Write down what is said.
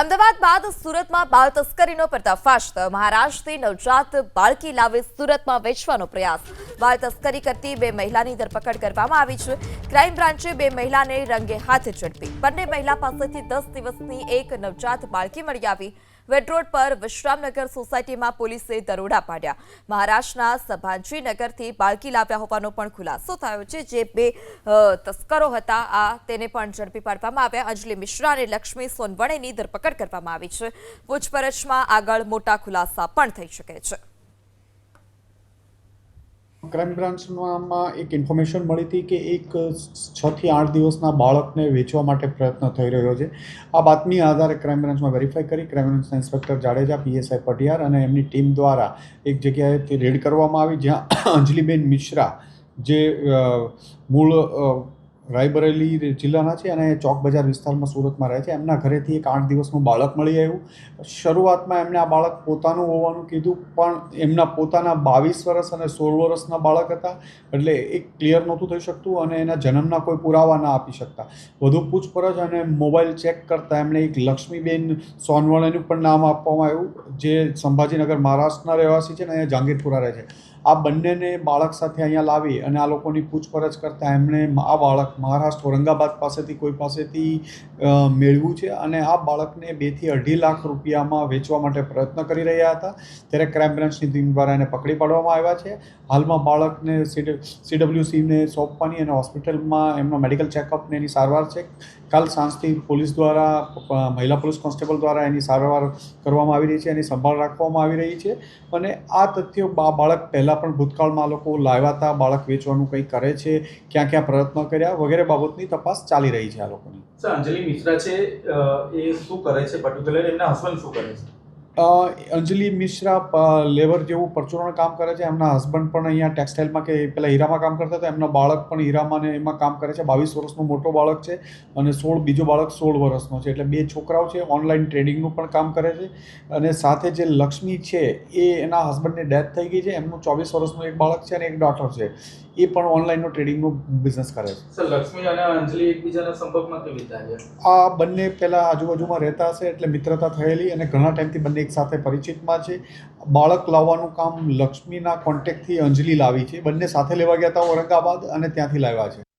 અમદાવાદ બાદ સુરતમાં બાળ તસ્કરીનો પર્દાફાશ થયો. મહારાષ્ટ્રથી નવજાત બાળકી લાવી સુરતમાં વેચવાનો પ્રયાસ. બાળ તસ્કરી કરતી બે મહિલાની ધરપકડ કરવામાં આવી છે. ક્રાઇમ બ્રાન્ચે બે મહિલાને રંગે હાથ ઝડપી. બંને મહિલા પાસેથી દસ દિવસની એક નવજાત બાળકી મળી આવી. વેડ રોડ પર વિશ્રામનગર સોસાયટીમાં પોલીસે દરોડા પાડ્યા. મહારાષ્ટ્રના સભાજીનગરથી બાળકી લાવ્યા હોવાનો પણ ખુલાસો થયો છે. જે બે તસ્કરો હતા, આ તેને પણ ઝડપી પાડવામાં આવ્યા. અંજલિ મિશ્રા અને લક્ષ્મી સોનવણેની ધરપકડ કરવામાં આવી છે. પૂછપરછમાં આગળ મોટા ખુલાસા પણ થઈ શકે છે. ક્રાઇમ બ્રાન્ચમાં એક ઇન્ફોર્મેશન મળી હતી કે એક છ થી આઠ દિવસના બાળકને વેચવા માટે પ્રયત્ન થઈ રહ્યો છે. આ બાતમી આધારે ક્રાઇમ બ્રાન્ચમાં વેરીફાઈ કરી ક્રાઇમ બ્રાન્ચના ઇન્સ્પેક્ટર જાડેજા પીએસઆઈ પટિયાર અને એમની ટીમ દ્વારા એક જગ્યાએથી રેડ કરવામાં આવી, જ્યાં અંજલિબેન મિશ્રા જે મૂળ રાયબરેલી જિલ્લાના છે અને ચોક બજાર વિસ્તારમાં સુરતમાં રહે છે. એમના ઘરેથી એક આઠ દિવસનું બાળક મળી આવ્યું. શરૂઆતમાં એમણે આ બાળક પોતાનું હોવાનું કીધું, પણ એમના પોતાના બાવીસ વર્ષ અને સોળ વર્ષના બાળક હતા, એટલે એક ક્લિયર નહોતું થઈ શકતું અને એના જન્મના કોઈ પુરાવા ના આપી શકતા. વધુ પૂછપરછ અને મોબાઈલ ચેક કરતાં એમણે એક લક્ષ્મીબેન સોનવણેનું પણ નામ આપવામાં આવ્યું, જે સંભાજીનગર મહારાષ્ટ્રના રહેવાસી છે ને અહીંયા જહાંગીરપુરા રહે છે. આ બંનેને બાળક સાથે અહીંયા લાવી અને આ લોકોની પૂછપરછ કરતાં એમણે આ બાળક મહારાષ્ટ્ર ઔરંગાબાદ પાસેથી કોઈ પાસેથી મેળવ્યું છે અને આ બાળકને બેથી અઢી લાખ રૂપિયામાં વેચવા માટે પ્રયત્ન કરી રહ્યા હતા. ત્યારે ક્રાઇમ બ્રાન્ચની ટીમ દ્વારા એને પકડી પાડવામાં આવ્યા છે. હાલમાં બાળકને સીડબ્લ્યુસીને સોંપવાની અને હોસ્પિટલમાં એમનો મેડિકલ ચેકઅપને એની સારવાર છે. કાલ સાંજથી પોલીસ દ્વારા મહિલા પોલીસ કોન્સ્ટેબલ દ્વારા એની સારવાર કરવામાં આવી રહી છે. એની સંભાળ રાખવામાં આવી રહી છે. અને આ તથ્યો બાળક પહેલાં પણ ભૂતકાળમાં લોકો લાવ્યા હતા. બાળક વેચવાનું કંઈ કરે છે? ક્યાં ક્યાં પ્રયત્ન કર્યા? વગેરે બાબતની તપાસ ચાલી રહી છે આ લોકોની. અંજલિ મિશ્રા છે એ શું કરે છે પર્ટિક્યુલર એમના હસબન્ડ શું કરે છે? અંજલિ મિશ્રા લેબર જેવું પરચુરણ કામ કરે છે. એમના હસબન્ડ પણ અહીંયા ટેક્સટાઇલમાં કે પેલા હીરામાં કામ કરતા હતા. એમના બાળક પણ હીરામાં ને એમાં કામ કરે છે. બાવીસ વર્ષનો મોટો બાળક છે અને સોળ બીજો બાળક સોળ વર્ષનો છે. એટલે બે છોકરાઓ છે. ઓનલાઈન ટ્રેડિંગનું પણ કામ કરે છે. અને સાથે જે લક્ષ્મી છે એ એના હસબન્ડની ડેથ થઈ ગઈ છે. એમનું ચોવીસ વર્ષનું એક બાળક છે અને એક ડોટર છે. એ પણ ઓનલાઈનનો ટ્રેડિંગનો બિઝનેસ કરે છે. લક્ષ્મી અને અંજલિ એકબીજાના સંપર્કમાં કેવી રીતે આ બંને પહેલાં આજુબાજુમાં રહેતા હશે એટલે મિત્રતા થયેલી અને ઘણા ટાઈમથી બંને એક સાથે પરિચિતમાં છે. બાળક લાવવાનું કામ લક્ષ્મીના કોન્ટેક્ટથી અંજલિ લાવી છે. બંને સાથે લેવા ગયા હતા ઔરંગાબાદ અને ત્યાંથી લાવ્યા છે.